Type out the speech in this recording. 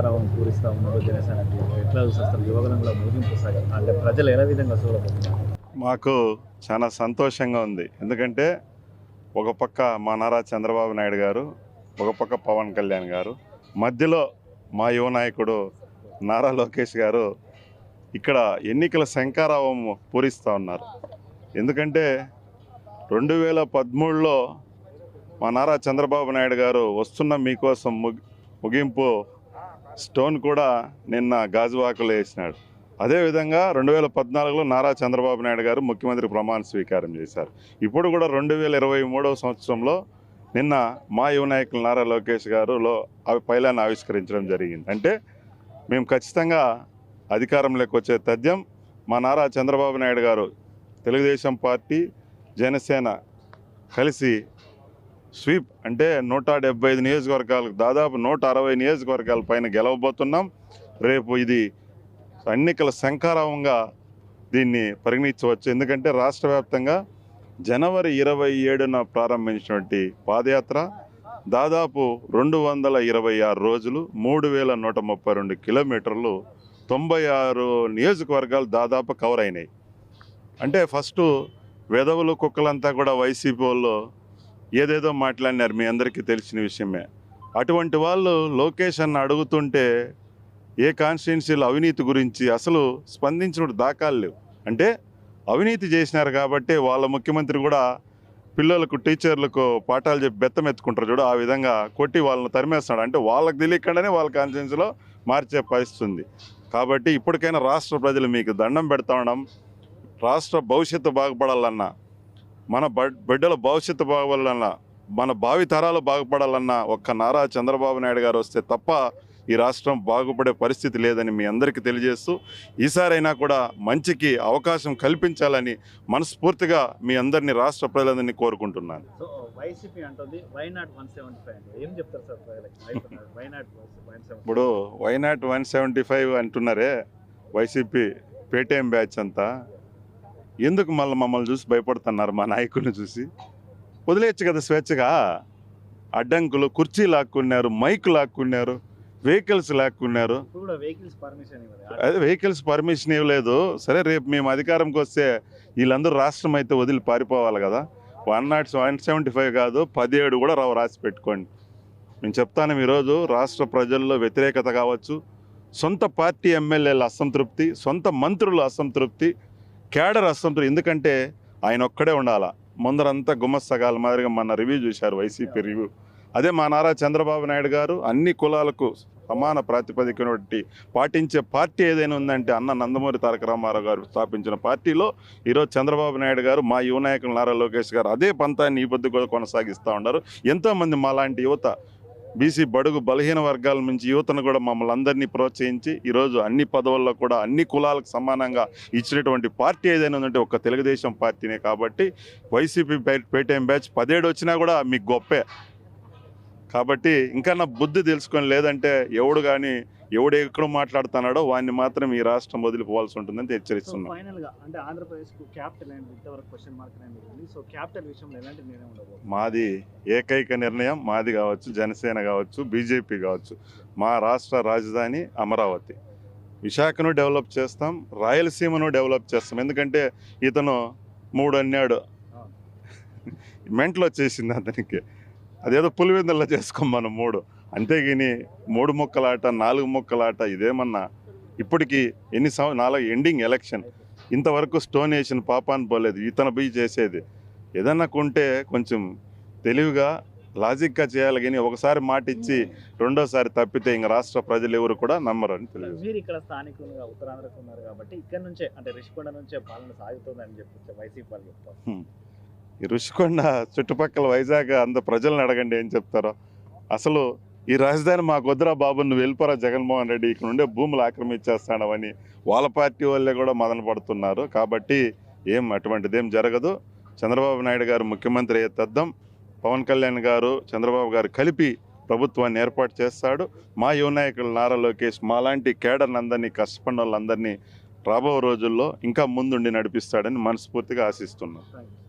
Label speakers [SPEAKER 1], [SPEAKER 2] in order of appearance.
[SPEAKER 1] శంకారావం పూరిస్తా ఉన్నారు జనసేన ఎట్లా చూసేస్తారు? యువగలంలో ముగింపు సగం అంటే ప్రజలు ఎలా విధంగా చూడబోతున్నారు?
[SPEAKER 2] మాకు చాలా సంతోషంగా ఉంది. ఎందుకంటే ఒక పక్క మా నారా చంద్రబాబు నాయుడు గారు ఒక పక్క పవన్ కళ్యాణ్ గారు మధ్యలో మా యువ నాయకుడు నారా లోకేష్ గారు ఇక్కడ ఎన్నికల శంకారావం పూరిస్తూ ఉన్నారు. ఎందుకంటే రెండు వేల పదమూడులో మా నారా చంద్రబాబు నాయుడు గారు వస్తున్న మీకోసం ముగి ముగింపు స్టోన్ కూడా నిన్న గాజువాకలో వేసినాడు. అదేవిధంగా రెండు వేల పద్నాలుగులో నారా చంద్రబాబు నాయుడు గారు ముఖ్యమంత్రి ప్రమాణ స్వీకారం చేశారు. ఇప్పుడు కూడా రెండు వేల ఇరవై మూడవ సంవత్సరంలో నిన్న మా యువ నాయకులు నారా లోకేష్ గారు లో అవి పైలాన్ని ఆవిష్కరించడం జరిగింది. అంటే మేము ఖచ్చితంగా అధికారంలోకి వచ్చే తథ్యం మా నారా చంద్రబాబు నాయుడు గారు తెలుగుదేశం పార్టీ జనసేన కలిసి స్వీప్ అంటే నూట డెబ్బై ఐదు నియోజకవర్గాలకు దాదాపు నూట అరవై నియోజకవర్గాల పైన గెలవబోతున్నాం. రేపు ఇది ఎన్నికల శంకారావంగా దీన్ని పరిగణించవచ్చు. ఎందుకంటే రాష్ట్ర వ్యాప్తంగా జనవరి ఇరవై ఏడున ప్రారంభించినటువంటి పాదయాత్ర దాదాపు రెండు వందల ఇరవై ఆరు రోజులు మూడు వేల నూట ముప్పై రెండు కిలోమీటర్లు తొంభై ఆరు నియోజకవర్గాలు దాదాపు కవర్ అయినాయి. అంటే ఫస్ట్ వెధవులు కుక్కలంతా కూడా వైసీపీ వాళ్ళు ఏదేదో మాట్లాడినారు మీ అందరికీ తెలిసిన విషయమే. అటువంటి వాళ్ళు లోకేష్ అన్న అడుగుతుంటే ఏ కాన్స్టిట్యున్సీలో అవినీతి గురించి అసలు స్పందించిన దాఖాలు లేవు. అంటే అవినీతి చేసినారు కాబట్టి వాళ్ళ ముఖ్యమంత్రి కూడా పిల్లలకు టీచర్లకు పాఠాలు చెప్పి బెత్తం ఎత్తుకుంటారు చూడు ఆ విధంగా కొట్టి వాళ్ళని తరిమేస్తున్నాడు. అంటే వాళ్ళకి తెలియకుండానే వాళ్ళ కాన్స్టిట్యున్సీలో మార్చే పరిస్థితుంది కాబట్టి ఇప్పటికైనా రాష్ట్ర ప్రజలు మీకు దండం పెడతా ఉండడం రాష్ట్ర భవిష్యత్తు బాగుపడాలన్నా మన బడ్ బిడ్డల భవిష్యత్తు బాగుపడాలన్నా మన భావి తరాలు బాగుపడాలన్నా ఒక్క నారా చంద్రబాబు నాయుడు గారు వస్తే తప్ప ఈ రాష్ట్రం బాగుపడే పరిస్థితి లేదని మీ అందరికీ తెలియజేస్తూ ఈసారైనా కూడా మంచికి అవకాశం కల్పించాలని మనస్ఫూర్తిగా మీ అందరినీ రాష్ట్ర ప్రజలందరినీ కోరుకుంటున్నాను. ఇప్పుడు why not one seventy five అంటున్నారే YCP Paytm batch అంతా. ఎందుకు మళ్ళీ మమ్మల్ని చూసి భయపడుతున్నారు మా నాయకుడిని చూసి? వదిలేయచ్చు కదా స్వేచ్ఛగా? అడ్డంకులు కుర్చీ లాక్కున్నారు మైక్ లాక్కున్నారు వెహికల్స్ లాక్కున్నారు. అదే వెహికల్స్ పర్మిషన్ ఇవ్వలేదు. సరే రేపు మేము అధికారంకి వస్తే వీళ్ళందరూ రాష్ట్రం అయితే వదిలి పారిపోవాలి కదా. One not one seventy five కాదు పదిహేడు కూడా రావు రాసి పెట్టుకోండి. నేను చెప్తాను ఈరోజు రాష్ట్ర ప్రజల్లో వ్యతిరేకత కావచ్చు. సొంత పార్టీ ఎమ్మెల్యేల అసంతృప్తి సొంత మంత్రుల అసంతృప్తి కేడర్ అసంతృప్తి ఎందుకంటే ఆయన ఒక్కడే ఉండాలా? ముందరంతా గుమ్మస్తగాల మాదిరిగా మన రివ్యూ చూశారు వైసీపీ రివ్యూ. అదే మా నారా చంద్రబాబు నాయుడు గారు అన్ని కులాలకు సమాన ప్రాతిపదికన పాటించే పార్టీ ఏదైనా ఉందంటే అన్న నందమూరి తారక రామారావు గారు స్థాపించిన పార్టీలో ఈరోజు చంద్రబాబు నాయుడు గారు మా యువ నాయకులు నారా లోకేష్ గారు అదే పంతాన్ని ఈ పొద్దు కూడా కొనసాగిస్తూ ఉన్నారు. ఎంతోమంది మాలాంటి యువత బీసీ బడుగు బలహీన వర్గాల నుంచి యువతను కూడా మమ్మల్ని అందరినీ ప్రోత్సహించి ఈరోజు అన్ని పదవుల్లో కూడా అన్ని కులాలకు సమానంగా ఇచ్చినటువంటి పార్టీ ఏదైనా ఉందంటే ఒక తెలుగుదేశం పార్టీనే కాబట్టి వైసీపీ పేటీఎం బ్యాచ్ పదేడు వచ్చినా కూడా మీకు గొప్పే. కాబట్టి ఇంకా నా బుద్ధి తెలుసుకొని లేదంటే ఎవడు కానీ ఎవడు ఎక్కడ మాట్లాడుతున్నాడో వాడిని మాత్రం ఈ రాష్ట్రం వదిలిపోవాల్సి ఉంటుందని హెచ్చరిస్తున్నాం.
[SPEAKER 1] ఫైనల్గా అంటే ఆంధ్రప్రదేశ్కు క్యాపిటల్ అనేది ఇంతవరకు క్వశ్చన్ మార్క్ అనేది ఉంది సో క్యాపిటల్ విషయంలో ఎలాంటి నిర్ణయం ఉండబోతుంది?
[SPEAKER 2] మాది ఏకైక నిర్ణయం మాది కావచ్చు జనసేన కావచ్చు బీజేపీ కావచ్చు. మా రాష్ట్ర రాజధాని అమరావతి. విశాఖను డెవలప్ చేస్తాం రాయలసీమను డెవలప్ చేస్తాం. ఎందుకంటే ఇతను మూడు అన్నాడు. మెంట్లో వచ్చేసింది అతనికి. అదేదో పులివెందుల్లో చేసుకోం మనం మూడు. అంతేగాని మూడు ముక్కలాట నాలుగు ముక్కలాట ఇదేమన్నా ఇప్పటికి ఎన్ని సంవ నాలుగు ఎండింగ్ ఎలక్షన్. ఇంతవరకు స్టోన్ వేసిన పాపాన్ని పోలేదు ఇతను పోయి చేసేది. ఏదన్నా కొంటే కొంచెం తెలివిగా లాజిక్గా చేయాలి కానీ ఒకసారి మాట ఇచ్చి రెండోసారి తప్పితే ఇంక రాష్ట్ర ప్రజలు ఎవరు కూడా నమ్మరు అని తెలియదు.
[SPEAKER 1] మీరు ఇక్కడ స్థానికులుగా ఉత్తరాంధ్రకు ఉన్నారు కాబట్టి ఇక్కడ నుంచే అంటే రిషికొండ నుంచే పాలన సాగుతుందని చెప్పి వైసీపీ వాళ్ళు చెప్తారు.
[SPEAKER 2] ఈ రుషికొండ చుట్టుపక్కల వైజాగ్ అంత ప్రజలను అడగండి ఏం చెప్తారో. అసలు ఈ రాజధాని మాకు వద్దురా బాబు నువ్వు వెళ్ళిపోరా జగన్మోహన్ రెడ్డి ఇక్కడ ఉండే భూములు ఆక్రమించేస్తాడవని వాళ్ళ పార్టీ వాళ్ళే కూడా మదన పడుతున్నారు. కాబట్టి ఏం అటువంటిదేం జరగదు. చంద్రబాబు నాయుడు గారు ముఖ్యమంత్రి అయ్యే తద్దం పవన్ కళ్యాణ్ గారు చంద్రబాబు గారు కలిపి ప్రభుత్వాన్ని ఏర్పాటు చేస్తాడు. మా యువ నాయకులు నారా లోకేష్ మాలాంటి కేడర్లందరినీ అందరినీ కష్టపడిన వాళ్ళందరినీ రాబో రోజుల్లో ఇంకా ముందుండి నడిపిస్తాడని మనస్ఫూర్తిగా ఆశిస్తున్నాం.